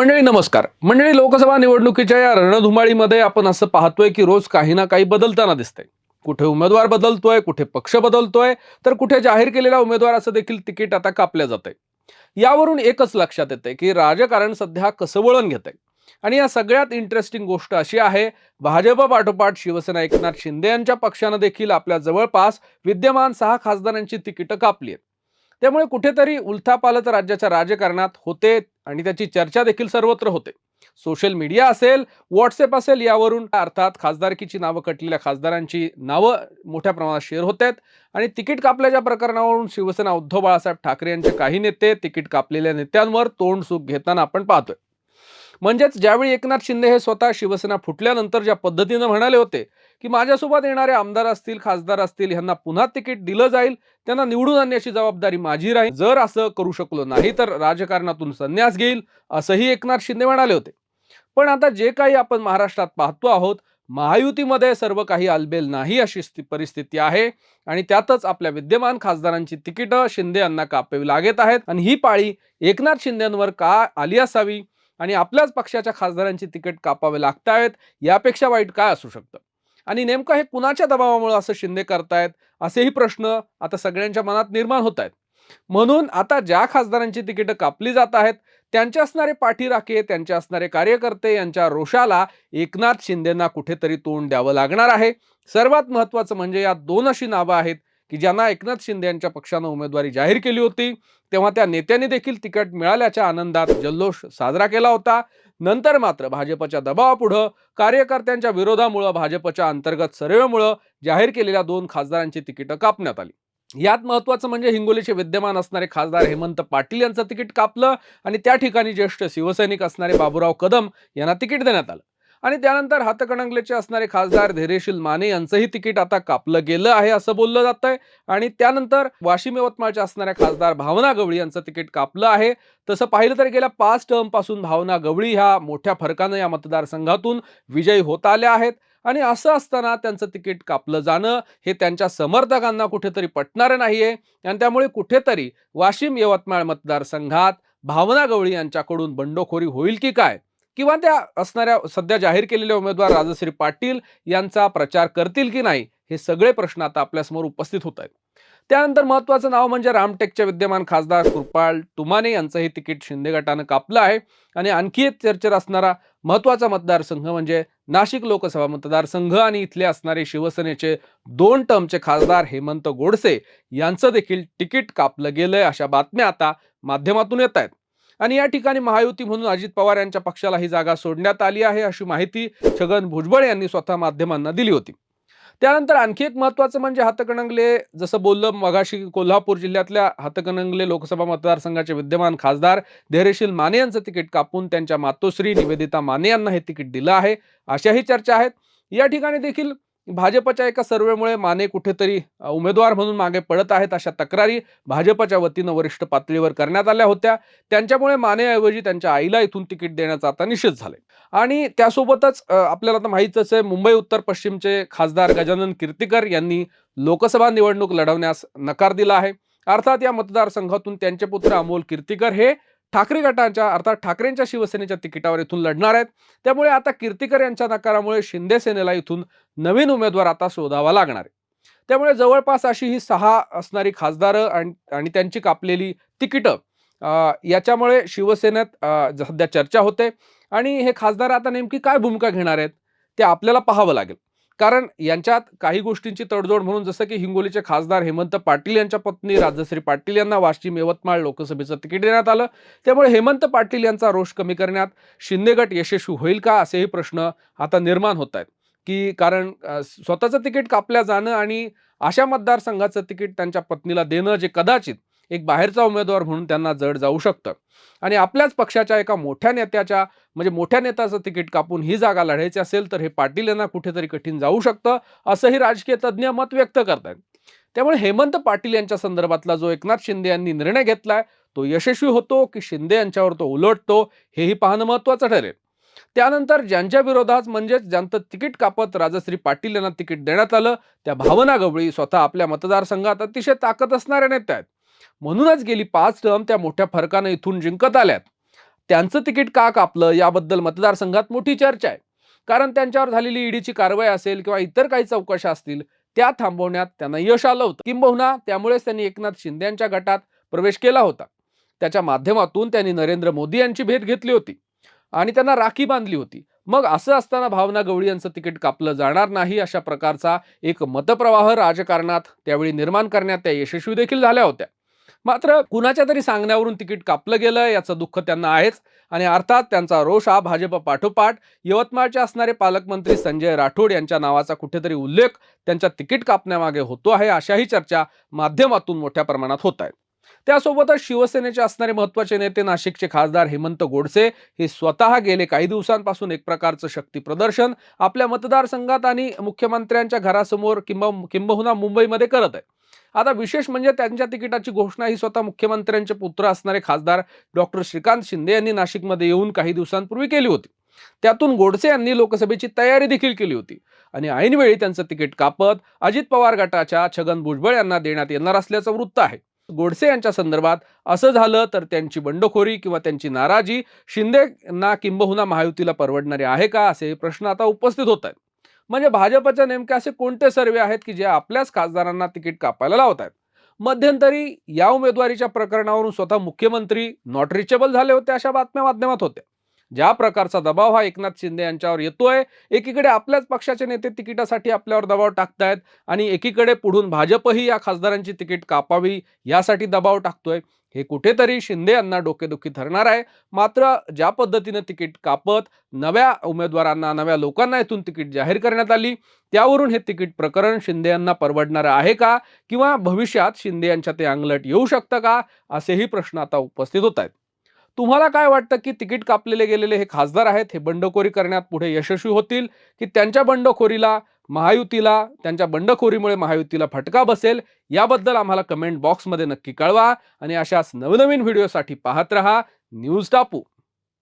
मंडळी नमस्कार. मंडळी लोकसभा निवडणुकीच्या या रणधुमाळीमध्ये आपण असं पाहतोय की रोज काही ना काही बदलताना दिसतंय. कुठे उमेदवार बदलतोय कुठे पक्ष बदलतोय तर कुठे जाहीर केलेल्या उमेदवाराचं देखील तिकीट आता कापलं जातंय. यावरून एकच लक्षात येतंय की राजकारण सध्या कसं वळण घेतंय. आणि या सगळ्यात इंटरेस्टिंग गोष्ट अशी आहे भाजप पाठोपाठ शिवसेना एकनाथ शिंदे यांच्या पक्षानं देखील आपल्या जवळपास विद्यमान सहा खासदारांची तिकीटं कापली आहेत. त्यामुळे कुठेतरी उलथापालथ राज्याच्या राजकारणात होते आणि त्याची चर्चा देखील सर्वत्र होते. सोशल मीडिया असेल व्हॉट्सअप असेल यावरून अर्थात खासदारकीची नावं कटलेल्या खासदारांची नावं मोठ्या प्रमाणात शेअर होत आहेत आणि तिकीट कापल्याच्या प्रकरणावरून शिवसेना उद्धव बाळासाहेब ठाकरे यांचे काही नेते तिकीट कापलेल्या नेत्यांवर तोंड सुख घेताना आपण पाहतोय. म्हणजेच ज्यावेळी एकनाथ शिंदे हे स्वतः शिवसेना फुटल्यानंतर ज्या पद्धतीनं म्हणाले होते की माझ्यासोबत येणारे आमदार असतील खासदार असतील यांना पुन्हा तिकीट दिलं जाईल त्यांना निवडून आणण्याची जबाबदारी माझी राहील. जर असं करू शकलो नाही तर राजकारणातून संन्यास घेईल असंही एकनाथ शिंदे म्हणाले होते. पण आता जे काही आपण महाराष्ट्रात पाहतो आहोत महायुतीमध्ये सर्व काही आलबेल नाही अशी परिस्थिती आहे. आणि त्यातच आपल्या विद्यमान खासदारांची तिकीटं शिंदे यांना कापावी लागत आहेत. आणि ही पाळी एकनाथ शिंदेंवर का आली असावी? आणि आपल्याच पक्षाच्या खासदारांची तिकीट कापावे लागतायत यापेक्षा वाईट काय असू शकतं? आणि नेमकं हे कुणाच्या दबावामुळे असं शिंदे करतायत? असेही प्रश्न आता सगळ्यांच्या मनात निर्माण होत आहेत म्हणून आता ज्या खासदारांची तिकीटं कापली जात आहेत त्यांचे असणारे पाठीराखे त्यांचे असणारे कार्यकर्ते यांच्या रोषाला एकनाथ शिंदेना कुठेतरी तोंड द्यावं लागणार आहे. सर्वात महत्त्वाचं म्हणजे या दोन अशी नावं आहेत की ज्यांना एकनाथ शिंदे यांच्या पक्षानं उमेदवारी जाहीर केली होती तेव्हा त्या नेत्यांनी देखील तिकीट मिळाल्याच्या आनंदात जल्लोष साजरा केला होता. नंतर मात्र भाजपच्या दबावापुढं कार्यकर्त्यांच्या विरोधामुळं भाजपच्या अंतर्गत सर्वेमुळं जाहीर केलेल्या दोन खासदारांची तिकीटं कापण्यात आली. यात महत्वाचं म्हणजे हिंगोलीचे विद्यमान असणारे खासदार हेमंत पाटील यांचं तिकीट कापलं आणि त्या ठिकाणी ज्येष्ठ शिवसैनिक असणारे बाबूराव कदम यांना तिकीट देण्यात आलं. आणि त्यानंतर हातकणंगलेचे असणारे खासदार धैर्यशील माने यांचंही तिकीट आता कापलं गेलं आहे असं बोललं जात आहे आणि त्यानंतर वाशिम यवतमाळच्या असणाऱ्या खासदार भावना गवळी यांचं तिकीट कापलं आहे. तसं पाहिलं तर गेल्या पाच टर्मपासून भावना गवळी ह्या मोठ्या फरकानं या मतदारसंघातून विजयी होत आल्या आहेत. आणि असं असताना त्यांचं तिकीट कापलं जाणं हे त्यांच्या समर्थकांना कुठेतरी पटणारं नाहीये. आणि त्यामुळे कुठेतरी वाशिम यवतमाळ मतदारसंघात भावना गवळी यांच्याकडून बंडखोरी होईल की काय? किंवा त्या असणाऱ्या सध्या जाहीर केलेले उमेदवार राजश्री पाटील यांचा प्रचार करतील की नाही हे सगळे प्रश्न आता आपल्यासमोर उपस्थित होत आहेत. त्यानंतर महत्वाचं नाव म्हणजे रामटेकचे विद्यमान खासदार कृपाल तुमाने यांचंही तिकीट शिंदे गटानं कापलं आहे. आणि आणखी एक चर्चेत असणारा महत्त्वाचा मतदारसंघ म्हणजे नाशिक लोकसभा मतदारसंघ आणि इथले असणारे शिवसेनेचे दोन टर्मचे खासदार हेमंत गोडसे यांचं देखील तिकीट कापलं गेलंय अशा बातम्या आता माध्यमातून येत आहेत. आणि या ठिकाणी महायुती म्हणून अजित पवार यांच्या पक्षाला ही जागा सोडण्यात आली आहे अशी माहिती छगन भुजबळ यांनी स्वतः माध्यमांना दिली होती. त्यानंतर आणखी एक महत्वाचं म्हणजे हातकणंगले जसं बोललं मगाशी कोल्हापूर जिल्ह्यातल्या हातकणंगले लोकसभा मतदारसंघाचे विद्यमान खासदार धैर्यशील माने यांचं तिकीट कापून त्यांच्या मातोश्री निवेदिता माने यांना हे तिकीट दिलं आहे अशाही चर्चा आहेत. या ठिकाणी देखील भाजपच्या एका सर्वेमुळे माने कुठेतरी उमेदवार म्हणून मागे पडत आहेत अशा तक्रारी भाजपच्या वतीनं वरिष्ठ पातळीवर करण्यात आल्या होत्या. त्यांच्यामुळे मानेऐवजी त्यांच्या आईला इथून तिकीट देण्याचा आता निषेध झालाय. आणि त्यासोबतच आपल्याला आता माहीतच आहे मुंबई उत्तर पश्चिमचे खासदार गजानन कीर्तीकर यांनी लोकसभा निवडणूक लढवण्यास नकार दिला आहे. अर्थात या मतदारसंघातून त्यांचे पुत्र अमोल कीर्तीकर हे ठाकरे गटाच्या अर्थात ठाकरेंच्या शिवसेनेच्या तिकिटावर इथून लढणार आहेत. त्यामुळे आता कीर्तिकर यांच्या नकारामुळे शिंदे सेनेला इथून नवीन उमेदवार आता शोधावा लागणार आहे. त्यामुळे जवळपास अशी ही सहा असणारी खासदारं आणि आणि त्यांची कापलेली तिकीटं याच्यामुळे शिवसेनेत सध्या चर्चा होते. आणि हे खासदार आता नेमकी काय भूमिका घेणार आहेत ते आपल्याला पाहावं लागेल. कारण यांच्यात काही गोष्टींची तडजोड म्हणून जसं की हिंगोलीचे खासदार हेमंत पाटील यांच्या पत्नी राजश्री पाटील यांना वाशिम यवतमाळ लोकसभेचं तिकीट देण्यात आलं. त्यामुळे हेमंत पाटील यांचा रोष कमी करण्यात शिंदे गट यशस्वी होईल का असेही प्रश्न आता निर्माण होत आहेत. की कारण स्वतःचं तिकीट कापल्या जाणं आणि अशा मतदारसंघाचं तिकीट त्यांच्या पत्नीला देणं जे कदाचित एक बाहेरचा उमेदवार म्हणून त्यांना जड जाऊ शकतं. आणि आपल्याच पक्षाच्या एका मोठ्या नेत्याच्या म्हणजे मोठ्या नेत्याचं तिकीट कापून ही जागा लढायची असेल तर हे पाटील यांना कुठेतरी कठीण जाऊ शकतं असंही राजकीय तज्ज्ञ मत व्यक्त करतायत. त्यामुळे हेमंत पाटील यांच्या संदर्भातला जो एकनाथ शिंदे यांनी निर्णय घेतलाय तो यशस्वी होतो की शिंदे यांच्यावर तो उलटतो हेही पाहणं महत्वाचं ठरेल. त्यानंतर ज्यांच्या विरोधात म्हणजेच ज्यांचं तिकीट कापत राजश्री पाटील यांना तिकीट देण्यात आलं त्या भावना गवळी स्वतः आपल्या मतदारसंघात अतिशय ताकद असणाऱ्या नेत्या आहेत. म्हणूनच गेली पाच टर्म त्या मोठ्या फरकानं इथून जिंकत आल्यात. त्यांचं तिकीट का कापलं याबद्दल मतदारसंघात मोठी चर्चा आहे. कारण त्यांच्यावर झालेली ईडीची कारवाई असेल किंवा इतर काही चौकशा असतील त्या थांबवण्यात त्यांना यश आलं होतं. किंबहुना त्यामुळेच त्यांनी एकनाथ शिंदे यांच्या गटात प्रवेश केला होता. त्याच्या माध्यमातून त्यांनी नरेंद्र मोदी यांची भेट घेतली होती आणि त्यांना राखी बांधली होती. मग असं असताना भावना गवळी यांचं तिकीट कापलं जाणार नाही अशा प्रकारचा एक मतप्रवाह राजकारणात त्यावेळी निर्माण करण्यात त्या यशस्वी देखील झाल्या होत्या. मात्र कुणाच्या तरी सांगण्यावरून तिकीट कापलं गेलं याचं दुःख त्यांना आहेच. आणि अर्थात त्यांचा रोष हा भाजप पाठोपाठ यवतमाळचे असणारे पालकमंत्री संजय राठोड यांच्या नावाचा कुठेतरी उल्लेख त्यांच्या तिकीट कापण्यामागे होतो आहे अशाही चर्चा माध्यमातून मोठ्या प्रमाणात होत आहेत त्यासोबतच शिवसेनेचे असणारे महत्त्वाचे नेते नाशिकचे खासदार हेमंत गोडसे हे स्वतः गेले काही दिवसांपासून एक प्रकारचं शक्ती प्रदर्शन आपल्या मतदारसंघात आणि मुख्यमंत्र्यांच्या घरासमोर किंवा किंबहुना मुंबईमध्ये करत आहे आता विशेष म्हणजे त्यांच्या तिकिटाची घोषणा ही स्वतः मुख्यमंत्र्यांचे पुत्र असणारे खासदार डॉक्टर श्रीकांत शिंदे यांनी नाशिकमध्ये येऊन काही दिवसांपूर्वी केली होती. त्यातून गोडसे यांनी लोकसभेची तयारी देखील केली होती. आणि ऐनवेळी त्यांचं तिकीट कापत अजित पवार गटाच्या छगन भुजबळ यांना देण्यात येणार असल्याचं वृत्त आहे. गोडसे यांच्या संदर्भात असं झालं तर त्यांची बंडखोरी किंवा त्यांची नाराजी शिंदेना किंबहुना महायुतीला परवडणारे आहे का असे प्रश्न आता उपस्थित होत आहेत. म्हणजे भाजपच्या नेमके असे कोणते सर्वे आहेत की जे आपल्याच खासदारांना तिकीट कापायला लावत आहेत मध्यंतरी या उमेदवारीच्या प्रकरणावरून स्वतः मुख्यमंत्री नॉट रिचेबल झाले होते अशा बातम्या माध्यमात होत्या. ज्या प्रकारचा दबाव हा एकनाथ शिंदे यांच्यावर येतोय एकीकडे आपल्याच पक्षाचे नेते तिकिटासाठी आपल्यावर दबाव टाकतायत आणि एकीकडे पुढून भाजपही या खासदारांची तिकीट कापावी यासाठी दबाव टाकतोय. हे कुठेतरी शिंदे यांना डोकेदुखी ठरणार आहे. मात्र ज्या पद्धतीनं तिकीट कापत नव्या उमेदवारांना नव्या लोकांना इथून तिकीट जाहीर करण्यात आली त्यावरून हे तिकीट प्रकरण शिंदे यांना परवडणारं आहे का? किंवा भविष्यात शिंदे यांच्या ते अंगलट येऊ शकतं का? असेही प्रश्न आता उपस्थित होत आहेत. तुम्हाला काय वाटतं की तिकीट कापलेले गेलेले हे खासदार आहेत? हे बंडखोरी करण्यात पुढे यशस्वी होतील? की त्यांच्या बंडखोरीला महायुतीला त्यांच्या बंडखोरीमुळे महायुतीला फटका बसेल याबद्दल आम्हाला कमेंट बॉक्समध्ये नक्की कळवा आणि अशाच नवनवीन व्हिडिओसाठी पाहत रहा न्यूज टापू